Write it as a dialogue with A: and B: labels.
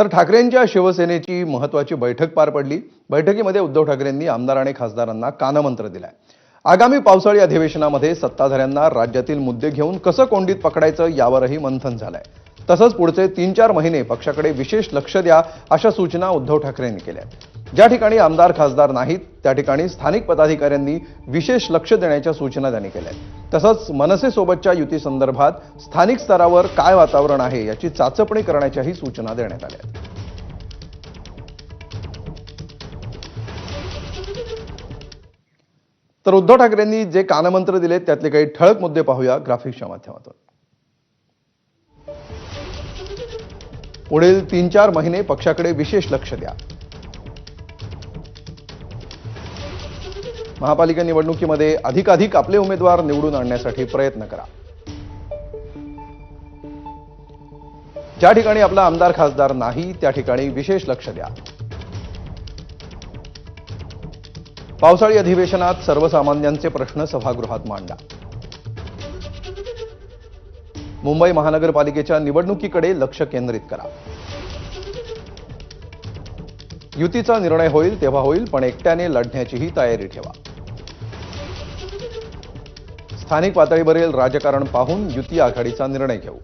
A: तर ठाकरेंच्या शिवसेनेची महत्वाची बैठक पार पडली. बैठकीमध्ये उद्धव ठाकरेंनी आमदार आणि खासदारांना कानमंत्र दिलाय. आगामी पावसाळी अधिवेशनामध्ये सत्ताधाऱ्यांना राज्यातील मुद्दे घेऊन कसं कोंडीत पकडायचं यावरही मंथन झालंय. तसंच पुढचे तीन चार महिने पक्षाकडे विशेष लक्ष द्या अशा सूचना उद्धव ठाकरेंनी केल्या ज्या ठिकाणी आमदार खासदार नाहीत त्या ठिकाणी स्थानिक पदाधिकाऱ्यांनी विशेष लक्ष देण्याच्या सूचना त्यांनी केल्या तसंच मनसेसोबतच्या युतीसंदर्भात स्थानिक स्तरावर काय वातावरण आहे याची चाचपणी करण्याच्याही सूचना देण्यात आल्या तर उद्धव ठाकरेंनी जे कानमंत्र दिले त्यातले काही ठळक मुद्दे पाहूया ग्राफिक्सच्या माध्यमातून. पुढील तीन चार महिने पक्षाकडे विशेष लक्ष द्या. महापालिका निवडणुकीमध्ये अधिकाधिक आपले उमेदवार निवडून आणण्यासाठी प्रयत्न करा. ज्या ठिकाणी आपला आमदार खासदार नाही त्या ठिकाणी विशेष लक्ष द्या. पावसाळी अधिवेशनात सर्वसामान्यांचे प्रश्न सभागृहात मांडा. मुंबई महानगरपालिकेच्या निवडणुकीकडे लक्ष केंद्रित करा. युतीचा निर्णय होईल तेव्हा होईल पण एकट्याने लढण्याचीही तयारी ठेवा. स्थानिक पातळीवरील राजकारण पाहून युती आघाडीचा निर्णय घेऊ.